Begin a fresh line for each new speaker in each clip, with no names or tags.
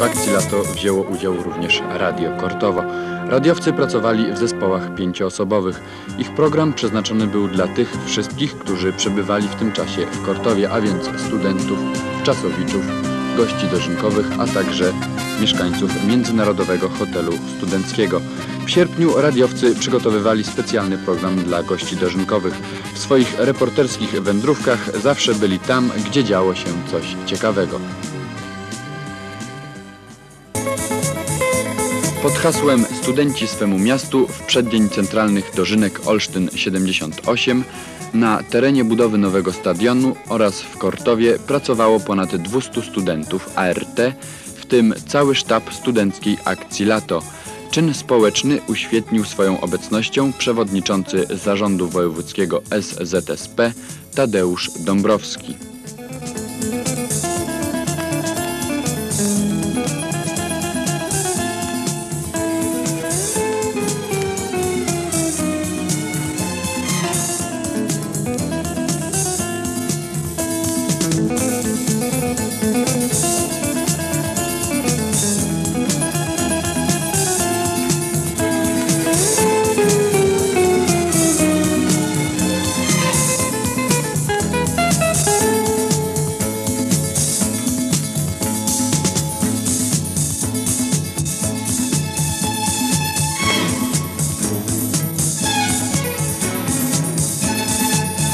W akcji Lato wzięło udział również Radio Kortowo. Radiowcy pracowali w zespołach pięcioosobowych. Ich program przeznaczony był dla tych wszystkich, którzy przebywali w tym czasie w Kortowie, a więc studentów, czasowiczów, gości dożynkowych, a także mieszkańców Międzynarodowego Hotelu Studenckiego. W sierpniu radiowcy przygotowywali specjalny program dla gości dożynkowych. W swoich reporterskich wędrówkach zawsze byli tam, gdzie działo się coś ciekawego. Pod hasłem Studenci swemu miastu w przeddzień centralnych dożynek Olsztyn 78 na terenie budowy nowego stadionu oraz w Kortowie pracowało ponad 200 studentów ART, w tym cały sztab studenckiej akcji Lato. Czyn społeczny uświetnił swoją obecnością przewodniczący zarządu wojewódzkiego SZSP Tadeusz Dąbrowski.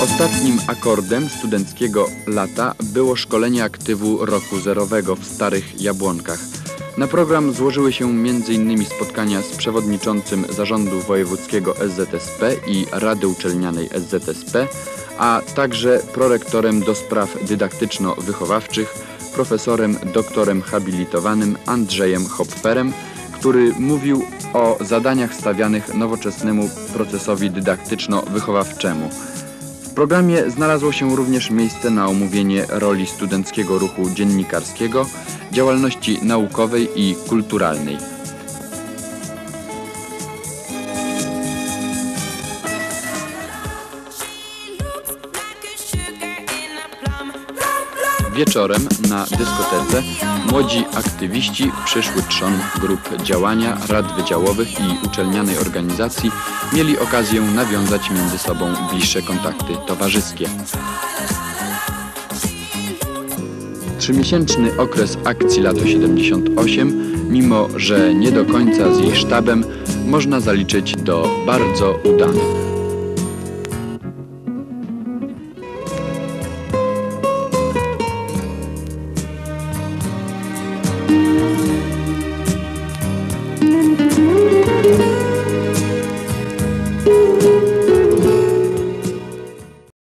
Ostatnim akordem studenckiego lata było szkolenie aktywu roku zerowego w Starych Jabłonkach. Na program złożyły się m.in. spotkania z przewodniczącym zarządu wojewódzkiego SZSP i Rady Uczelnianej SZSP, a także prorektorem do spraw dydaktyczno-wychowawczych, profesorem doktorem habilitowanym Andrzejem Hopferem, który mówił o zadaniach stawianych nowoczesnemu procesowi dydaktyczno-wychowawczemu. Programie znalazło się również miejsce na omówienie roli studenckiego ruchu dziennikarskiego, działalności naukowej i kulturalnej. Wieczorem na dyskotece młodzi aktywiści przyszły trzon grup działania, rad wydziałowych i uczelnianej organizacji mieli okazję nawiązać między sobą bliższe kontakty towarzyskie. Trzymiesięczny okres akcji Lato 78, mimo że nie do końca z jej sztabem, można zaliczyć do bardzo udanych.